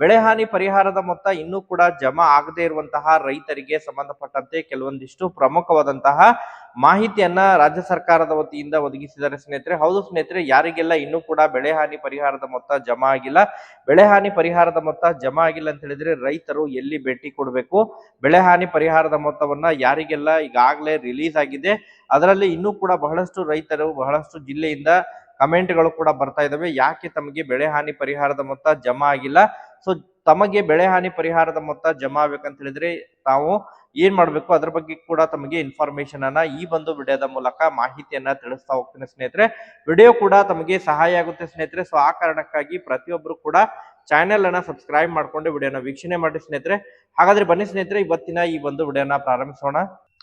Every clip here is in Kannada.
ಬೆಳೆ ಹಾನಿ ಪರಿಹಾರದ ಮೊತ್ತ ಇನ್ನೂ ಕೂಡ ಜಮಾ ಆಗದೇ ಇರುವಂತಹ ರೈತರಿಗೆ ಸಂಬಂಧಪಟ್ಟಂತೆ ಕೆಲವೊಂದಿಷ್ಟು ಪ್ರಮುಖವಾದಂತಹ ಮಾಹಿತಿಯನ್ನ ರಾಜ್ಯ ಸರ್ಕಾರದ ವತಿಯಿಂದ ಒದಗಿಸಿದ್ದಾರೆ ಸ್ನೇಹಿತರೆ. ಹೌದು ಸ್ನೇಹಿತರೆ, ಯಾರಿಗೆಲ್ಲ ಇನ್ನೂ ಕೂಡ ಬೆಳೆ ಹಾನಿ ಪರಿಹಾರದ ಮೊತ್ತ ಜಮಾ ಆಗಿಲ್ಲ, ಬೆಳೆ ಹಾನಿ ಪರಿಹಾರದ ಮೊತ್ತ ಜಮಾ ಆಗಿಲ್ಲ ಅಂತ ಹೇಳಿದ್ರೆ ರೈತರು ಎಲ್ಲಿ ಭೇಟಿ ಕೊಡಬೇಕು? ಬೆಳೆ ಹಾನಿ ಪರಿಹಾರದ ಮೊತ್ತವನ್ನ ಯಾರಿಗೆಲ್ಲ ಈಗಾಗಲೇ ರಿಲೀಸ್ ಆಗಿದೆ? ಅದರಲ್ಲಿ ಇನ್ನೂ ಕೂಡ ಬಹಳಷ್ಟು ರೈತರು, ಬಹಳಷ್ಟು ಜಿಲ್ಲೆಯಿಂದ ಕಮೆಂಟ್ಗಳು ಕೂಡ ಬರ್ತಾ ಇದಾವೆ. ಯಾಕೆ ತಮಗೆ ಬೆಳೆ ಹಾನಿ ಪರಿಹಾರದ ಮೊತ್ತ ಜಮಾ ಆಗಿಲ್ಲ? ಸೊ ತಮಗೆ ಬೆಳೆ ಹಾನಿ ಪರಿಹಾರದ ಮೊತ್ತ ಜಮಾ ಆಗ್ಬೇಕಂತ ಹೇಳಿದ್ರೆ ತಾವು ಏನ್ ಮಾಡ್ಬೇಕು? ಅದ್ರ ಬಗ್ಗೆ ಕೂಡ ತಮಗೆ ಇನ್ಫಾರ್ಮೇಶನ್ ಅನ್ನ ಈ ಒಂದು ವಿಡಿಯೋದ ಮೂಲಕ ಮಾಹಿತಿಯನ್ನ ತಿಳಿಸ್ತಾ ಹೋಗ್ತೇನೆ ಸ್ನೇಹಿತರೆ. ವಿಡಿಯೋ ಕೂಡ ತಮಗೆ ಸಹಾಯ ಆಗುತ್ತೆ ಸ್ನೇಹಿತರೆ. ಸೊ ಆ ಕಾರಣಕ್ಕಾಗಿ ಪ್ರತಿಯೊಬ್ಬರು ಕೂಡ ಚಾನೆಲ್ ಅನ್ನ ಸಬ್ಸ್ಕ್ರೈಬ್ ಮಾಡ್ಕೊಂಡು ವಿಡಿಯೋನ ವೀಕ್ಷಣೆ ಮಾಡಿ ಸ್ನೇಹಿತರೆ. ಹಾಗಾದ್ರೆ ಬನ್ನಿ ಸ್ನೇಹಿತರೆ, ಇವತ್ತಿನ ಈ ಒಂದು ವಿಡಿಯೋನ ಪ್ರಾರಂಭಿಸೋಣ.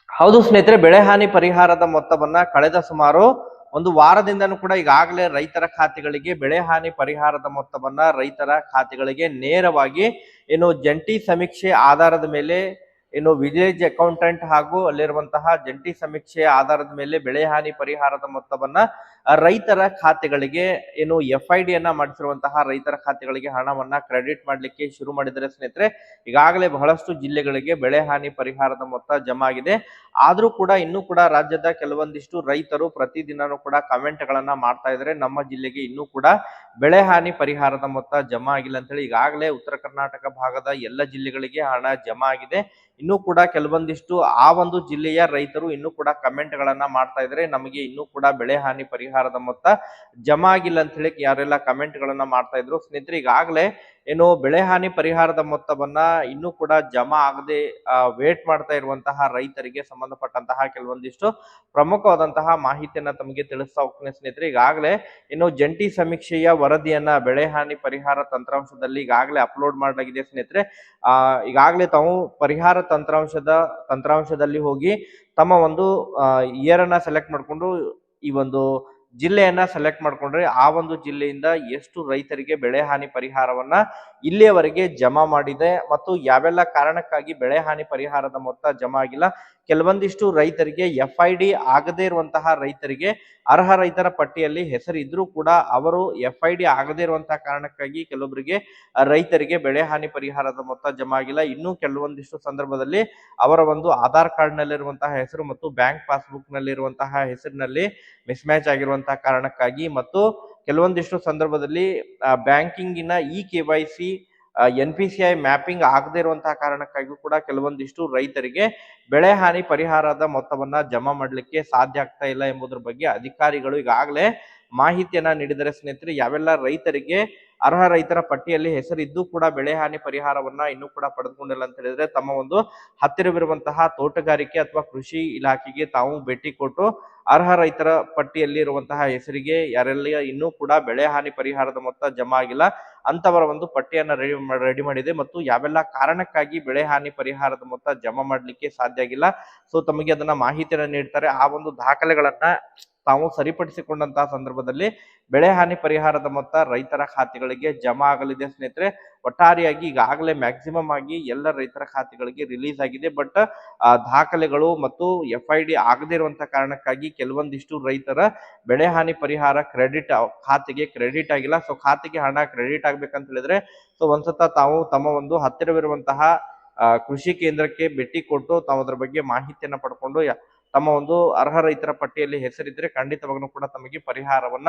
ಹೌದು ಸ್ನೇಹಿತರೆ, ಬೆಳೆ ಹಾನಿ ಪರಿಹಾರದ ಮೊತ್ತವನ್ನ ಕಳೆದ ಸುಮಾರು ಒಂದು ವಾರದಿಂದನೂ ಕೂಡ ಈಗಾಗಲೇ ರೈತರ ಖಾತೆಗಳಿಗೆ ಬೆಳೆ ಹಾನಿ ಪರಿಹಾರದ ಮೊತ್ತವನ್ನ ರೈತರ ಖಾತೆಗಳಿಗೆ ನೇರವಾಗಿ ಏನು ಜಂಟಿ ಸಮೀಕ್ಷೆ ಆಧಾರದ ಮೇಲೆ ಏನು ವಿಲೇಜ್ ಅಕೌಂಟೆಂಟ್ ಹಾಗೂ ಅಲ್ಲಿರುವಂತಹ ಜಂಟಿ ಸಮೀಕ್ಷೆಯ ಆಧಾರದ ಮೇಲೆ ಬೆಳೆ ಹಾನಿ ಪರಿಹಾರದ ಮೊತ್ತವನ್ನ ರೈತರ ಖಾತೆಗಳಿಗೆ ಏನು ಎಫ್ ಐ ಡಿ ಅನ್ನ ಮಾಡಿಸಿರುವಂತಹ ರೈತರ ಖಾತೆಗಳಿಗೆ ಹಣವನ್ನ ಕ್ರೆಡಿಟ್ ಮಾಡಲಿಕ್ಕೆ ಶುರು ಮಾಡಿದರೆ ಸ್ನೇಹಿತರೆ. ಈಗಾಗಲೇ ಬಹಳಷ್ಟು ಜಿಲ್ಲೆಗಳಿಗೆ ಬೆಳೆ ಹಾನಿ ಪರಿಹಾರದ ಮೊತ್ತ ಜಮಾ ಆಗಿದೆ ಆದ್ರೂ ಕೂಡ ಇನ್ನೂ ಕೂಡ ರಾಜ್ಯದ ಕೆಲವೊಂದಿಷ್ಟು ರೈತರು ಪ್ರತಿದಿನನೂ ಕೂಡ ಕಮೆಂಟ್ ಗಳನ್ನ ಮಾಡ್ತಾ ಇದ್ದಾರೆ. ನಮ್ಮ ಜಿಲ್ಲೆಗೆ ಇನ್ನೂ ಕೂಡ ಬೆಳೆ ಹಾನಿ ಪರಿಹಾರದ ಮೊತ್ತ ಜಮಾ ಆಗಿಲ್ಲ ಅಂತೇಳಿ ಈಗಾಗಲೇ ಉತ್ತರ ಕರ್ನಾಟಕ ಭಾಗದ ಎಲ್ಲ ಜಿಲ್ಲೆಗಳಿಗೆ ಹಣ ಜಮಾ ಆಗಿದೆ. ಇನ್ನೂ ಕೂಡ ಕೆಲವೊಂದಿಷ್ಟು ಆ ಒಂದು ಜಿಲ್ಲೆಯ ರೈತರು ಇನ್ನೂ ಕೂಡ ಕಮೆಂಟ್ ಗಳನ್ನ ಮಾಡ್ತಾ ಇದ್ರೆ. ನಮಗೆ ಇನ್ನೂ ಕೂಡ ಬೆಳೆ ಹಾನಿ ಪರಿಹಾರದ ಮೊತ್ತ ಜಮಾ ಆಗಿಲ್ಲ ಅಂತ ಹೇಳಿ ಯಾರೆಲ್ಲ ಕಮೆಂಟ್ ಗಳನ್ನ ಮಾಡ್ತಾ ಇದ್ರು. ಸ್ನೇಹಿತರೆ, ಈಗಾಗಲೇ ಏನು ಬೆಳೆ ಹಾನಿ ಪರಿಹಾರದ ಮೊತ್ತವನ್ನ ಇನ್ನೂ ಕೂಡ ಜಮಾ ಆಗದೆ ವೇಟ್ ಮಾಡ್ತಾ ಇರುವಂತಹ ರೈತರಿಗೆ ಸಂಬಂಧಪಟ್ಟಂತಹ ಕೆಲವೊಂದಿಷ್ಟು ಪ್ರಮುಖವಾದಂತಹ ಮಾಹಿತಿಯನ್ನ ತಮಗೆ ತಿಳಿಸ್ತಾ ಹೋಗ್ತೇನೆ ಸ್ನೇಹಿತರೆ. ಈಗಾಗಲೇ ಇನ್ನು ಜಂಟಿ ಸಮೀಕ್ಷೆಯ ವರದಿಯನ್ನ ಬೆಳೆ ಹಾನಿ ಪರಿಹಾರ ತಂತ್ರಾಂಶದಲ್ಲಿ ಈಗಾಗಲೇ ಅಪ್ಲೋಡ್ ಮಾಡಲಾಗಿದೆ ಸ್ನೇಹಿತರೆ. ಆ, ಈಗಾಗಲೇ ತಾವು ಪರಿಹಾರ ತಂತ್ರಾಂಶದ, ತಂತ್ರಾಂಶದಲ್ಲಿ ಹೋಗಿ ತಮ್ಮ ಒಂದು ಇಯರ್ ಸೆಲೆಕ್ಟ್ ಮಾಡಿಕೊಂಡು ಈ ಒಂದು ಜಿಲ್ಲೆಯನ್ನ ಸೆಲೆಕ್ಟ್ ಮಾಡ್ಕೊಂಡ್ರೆ ಆ ಒಂದು ಜಿಲ್ಲೆಯಿಂದ ಎಷ್ಟು ರೈತರಿಗೆ ಬೆಳೆ ಹಾನಿ ಪರಿಹಾರವನ್ನ ಇಲ್ಲಿಯವರೆಗೆ ಜಮಾ ಮಾಡಿದೆ ಮತ್ತು ಯಾವೆಲ್ಲ ಕಾರಣಕ್ಕಾಗಿ ಬೆಳೆ ಹಾನಿ ಪರಿಹಾರದ ಮೊತ್ತ ಜಮಾ ಆಗಿಲ್ಲ ಕೆಲವೊಂದಿಷ್ಟು ರೈತರಿಗೆ ಎಫ್ ಐ ಡಿ ಆಗದೇ ಇರುವಂತಹ ರೈತರಿಗೆ ಅರ್ಹ ರೈತರ ಪಟ್ಟಿಯಲ್ಲಿ ಹೆಸರು ಇದ್ರೂ ಕೂಡ ಅವರು ಎಫ್ ಐ ಡಿ ಆಗದೇ ಇರುವಂತಹ ಕಾರಣಕ್ಕಾಗಿ ಕೆಲವೊಬ್ಬರಿಗೆ ರೈತರಿಗೆ ಬೆಳೆ ಹಾನಿ ಪರಿಹಾರದ ಮೊತ್ತ ಜಮಾ ಆಗಿಲ್ಲ. ಇನ್ನೂ ಕೆಲವೊಂದಿಷ್ಟು ಸಂದರ್ಭದಲ್ಲಿ ಅವರ ಒಂದು ಆಧಾರ್ ಕಾರ್ಡ್ ನಲ್ಲಿರುವಂತಹ ಹೆಸರು ಮತ್ತು ಬ್ಯಾಂಕ್ ಪಾಸ್ಬುಕ್ ನಲ್ಲಿರುವಂತಹ ಹೆಸರಿನಲ್ಲಿ ಮಿಸ್ ಮ್ಯಾಚ್ ಆಗಿರುವಂತಹ ಕಾರಣಕ್ಕಾಗಿ ಮತ್ತು ಕೆಲವೊಂದಿಷ್ಟು ಸಂದರ್ಭದಲ್ಲಿ ಬ್ಯಾಂಕಿಂಗಿನ E K Y C N P C I mapping ಆಗದೇ ಇರುವಂತಹ ಕಾರಣಕ್ಕಾಗಿ ಕೂಡ ಕೆಲವೊಂದಿಷ್ಟು ರೈತರಿಗೆ ಬೆಳೆ ಹಾನಿ ಪರಿಹಾರದ ಮೊತ್ತವನ್ನ ಜಮಾ ಮಾಡಲಿಕ್ಕೆ ಸಾಧ್ಯ ಆಗ್ತಾ ಇಲ್ಲ ಎಂಬುದರ ಬಗ್ಗೆ ಅಧಿಕಾರಿಗಳು ಈಗಾಗಲೇ ಮಾಹಿತಿಯನ್ನ ನೀಡಿದರೆ ಸ್ನೇಹಿತರೆ. ಯಾವೆಲ್ಲ ರೈತರಿಗೆ ಅರ್ಹ ರೈತರ ಪಟ್ಟಿಯಲ್ಲಿ ಹೆಸರಿದ್ದು ಕೂಡ ಬೆಳೆ ಹಾನಿ ಪರಿಹಾರವನ್ನ ಇನ್ನೂ ಕೂಡ ಪಡೆದುಕೊಂಡಿಲ್ಲ ಅಂತ ಹೇಳಿದ್ರೆ ತಮ್ಮ ಒಂದು ಹತ್ತಿರವಿರುವಂತಹ ತೋಟಗಾರಿಕೆ ಅಥವಾ ಕೃಷಿ ಇಲಾಖೆಗೆ ತಾವು ಭೇಟಿ ಕೊಟ್ಟು ಅರ್ಹ ರೈತರ ಪಟ್ಟಿಯಲ್ಲಿ ಇರುವಂತಹ ಹೆಸರಿಗೆ ಯಾರೆಲ್ಲ ಇನ್ನೂ ಕೂಡ ಬೆಳೆ ಹಾನಿ ಪರಿಹಾರದ ಮೊತ್ತ ಜಮಾ ಆಗಿಲ್ಲ ಅಂತವರ ಒಂದು ಪಟ್ಟಿಯನ್ನ ರೆಡಿ ರೆಡಿ ಮಾಡಿದೆ ಮತ್ತು ಯಾವೆಲ್ಲ ಕಾರಣಕ್ಕಾಗಿ ಬೆಳೆ ಹಾನಿ ಪರಿಹಾರದ ಮೊತ್ತ ಜಮಾ ಮಾಡಲಿಕ್ಕೆ ಸಾಧ್ಯ ಆಗಿಲ್ಲ. ಸೊ ತಮಗೆ ಅದನ್ನ ಮಾಹಿತಿಯನ್ನು ನೀಡ್ತಾರೆ. ಆ ಒಂದು ದಾಖಲೆಗಳನ್ನ ತಾವು ಸರಿಪಡಿಸಿಕೊಂಡಂತಹ ಸಂದರ್ಭದಲ್ಲಿ ಬೆಳೆ ಹಾನಿ ಪರಿಹಾರದ ಮೊತ್ತ ರೈತರ ಖಾತೆಗಳಿಗೆ ಜಮಾ ಆಗಲಿದೆ ಸ್ನೇಹಿತರೆ. ಒಟ್ಟಾರೆಯಾಗಿ ಈಗಾಗಲೇ ಮ್ಯಾಕ್ಸಿಮಮ್ ಆಗಿ ಎಲ್ಲ ರೈತರ ಖಾತೆಗಳಿಗೆ ರಿಲೀಸ್ ಆಗಿದೆ. ಬಟ್ ದಾಖಲೆಗಳು ಮತ್ತು ಎಫ್ ಐ ಡಿ ಆಗದೇ ಇರುವಂತಹ ಕಾರಣಕ್ಕಾಗಿ ಕೆಲವೊಂದಿಷ್ಟು ರೈತರ ಬೆಳೆ ಹಾನಿ ಪರಿಹಾರ ಕ್ರೆಡಿಟ್ ಖಾತೆಗೆ ಕ್ರೆಡಿಟ್ ಆಗಿಲ್ಲ. ಸೊ ಖಾತೆಗೆ ಹಣ ಕ್ರೆಡಿಟ್ ಆಗ್ಬೇಕಂತ ಹೇಳಿದ್ರೆ ಸೊ ಒಂದ್ಸತ ತಾವು ತಮ್ಮ ಒಂದು ಹತ್ತಿರವಿರುವಂತಹ ಕೃಷಿ ಕೇಂದ್ರಕ್ಕೆ ಭೇಟಿ ಕೊಟ್ಟು ತಾವು ಅದರ ಬಗ್ಗೆ ಮಾಹಿತಿಯನ್ನು ಪಡ್ಕೊಂಡು ತಮ್ಮ ಒಂದು ಅರ್ಹ ರೈತರ ಪಟ್ಟಿಯಲ್ಲಿ ಹೆಸರಿದ್ರೆ ಖಂಡಿತವಾಗ್ಲೂ ಕೂಡ ತಮಗೆ ಪರಿಹಾರವನ್ನ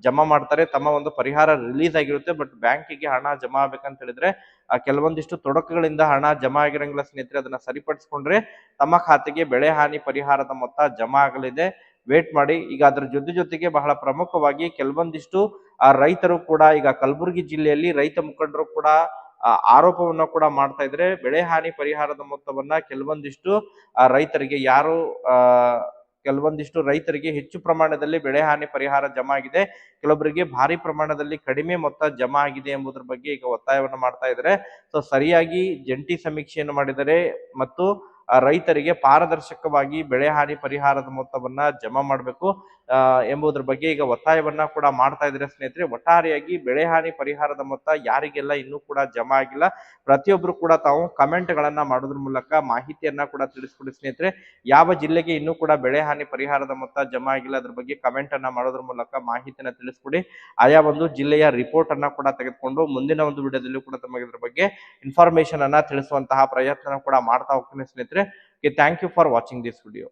ಜಮಾ ಮಾಡ್ತಾರೆ. ತಮ್ಮ ಒಂದು ಪರಿಹಾರ ರಿಲೀಸ್ ಆಗಿರುತ್ತೆ. ಬಟ್ ಬ್ಯಾಂಕಿಗೆ ಹಣ ಜಮಾ ಆಗ್ಬೇಕಂತ ಹೇಳಿದ್ರೆ ಕೆಲವೊಂದಿಷ್ಟು ತೊಡಕುಗಳಿಂದ ಹಣ ಜಮಾ ಆಗಿರಂಗಿಲ್ಲ ಸ್ನೇಹಿತರೆ. ಅದನ್ನ ಸರಿಪಡಿಸ್ಕೊಂಡ್ರೆ ತಮ್ಮ ಖಾತೆಗೆ ಬೆಳೆ ಹಾನಿ ಪರಿಹಾರದ ಮೊತ್ತ ಜಮಾ ಆಗಲಿದೆ. ವೇಟ್ ಮಾಡಿ. ಈಗ ಅದರ ಜೊತೆ ಜೊತೆಗೆ ಬಹಳ ಪ್ರಮುಖವಾಗಿ ಕೆಲವೊಂದಿಷ್ಟು, ಆ, ರೈತರು ಕೂಡ ಈಗ ಕಲಬುರಗಿ ಜಿಲ್ಲೆಯಲ್ಲಿ ರೈತ ಮುಖಂಡರು ಕೂಡ ಆರೋಪವನ್ನ ಕೂಡ ಮಾಡ್ತಾ ಇದ್ರೆ ಬೆಳೆ ಹಾನಿ ಪರಿಹಾರದ ಮೊತ್ತವನ್ನ ಕೆಲವೊಂದಿಷ್ಟು ರೈತರಿಗೆ ಯಾರು ಕೆಲವೊಂದಿಷ್ಟು ರೈತರಿಗೆ ಹೆಚ್ಚು ಪ್ರಮಾಣದಲ್ಲಿ ಬೆಳೆ ಹಾನಿ ಪರಿಹಾರ ಜಮಾ ಆಗಿದೆ. ಕೆಲವೊಬ್ಬರಿಗೆ ಭಾರಿ ಪ್ರಮಾಣದಲ್ಲಿ ಕಡಿಮೆ ಮೊತ್ತ ಜಮಾ ಆಗಿದೆ ಎಂಬುದರ ಬಗ್ಗೆ ಈಗ ಒತ್ತಾಯವನ್ನು ಮಾಡ್ತಾ ಇದ್ರೆ ಸೊ ಸರಿಯಾಗಿ ಜಂಟಿ ಸಮೀಕ್ಷೆಯನ್ನು ಮಾಡಿದರೆ ಮತ್ತು ರೈತರಿಗೆ ಪಾರದರ್ಶಕವಾಗಿ ಬೆಳೆ ಹಾನಿ ಪರಿಹಾರದ ಮೊತ್ತವನ್ನ ಜಮಾ ಮಾಡಬೇಕು ಎಂಬುದರ ಬಗ್ಗೆ ಈಗ ಒತ್ತಾಯವನ್ನ ಕೂಡ ಮಾಡ್ತಾ ಇದ್ರೆ ಸ್ನೇಹಿತರೆ, ಒಟ್ಟಾರೆಯಾಗಿ ಬೆಳೆ ಹಾನಿ ಪರಿಹಾರದ ಮೊತ್ತ ಯಾರಿಗೆಲ್ಲ ಇನ್ನೂ ಕೂಡ ಜಮಾ ಆಗಿಲ್ಲ. ಪ್ರತಿಯೊಬ್ರು ಕೂಡ ತಾವು ಕಮೆಂಟ್ ಗಳನ್ನ ಮಾಡೋದ್ರ ಮೂಲಕ ಮಾಹಿತಿಯನ್ನ ಕೂಡ ತಿಳಿಸ್ಕೊಡಿ ಸ್ನೇಹಿತರೆ. ಯಾವ ಜಿಲ್ಲೆಗೆ ಇನ್ನೂ ಕೂಡ ಬೆಳೆ ಹಾನಿ ಪರಿಹಾರದ ಮೊತ್ತ ಜಮಾ ಆಗಿಲ್ಲ ಅದ್ರ ಬಗ್ಗೆ ಕಮೆಂಟ್ ಅನ್ನ ಮಾಡೋದ್ರ ಮೂಲಕ ಮಾಹಿತಿಯನ್ನ ತಿಳಿಸ್ಕೊಡಿ. ಆಯಾ ಒಂದು ಜಿಲ್ಲೆಯ ರಿಪೋರ್ಟ್ ಅನ್ನ ಕೂಡ ತೆಗೆದುಕೊಂಡು ಮುಂದಿನ ಒಂದು ವಿಡಿಯೋದಲ್ಲಿ ಕೂಡ ತಮಗೆ ಇದ್ರ ಬಗ್ಗೆ ಇನ್ಫಾರ್ಮೇಶನ್ ಅನ್ನ ತಿಳಿಸುವಂತಹ ಪ್ರಯತ್ನ ಕೂಡ ಮಾಡ್ತಾ ಹೋಗ್ತೀನಿ ಸ್ನೇಹಿತರೆ. okay thank you for watching this video.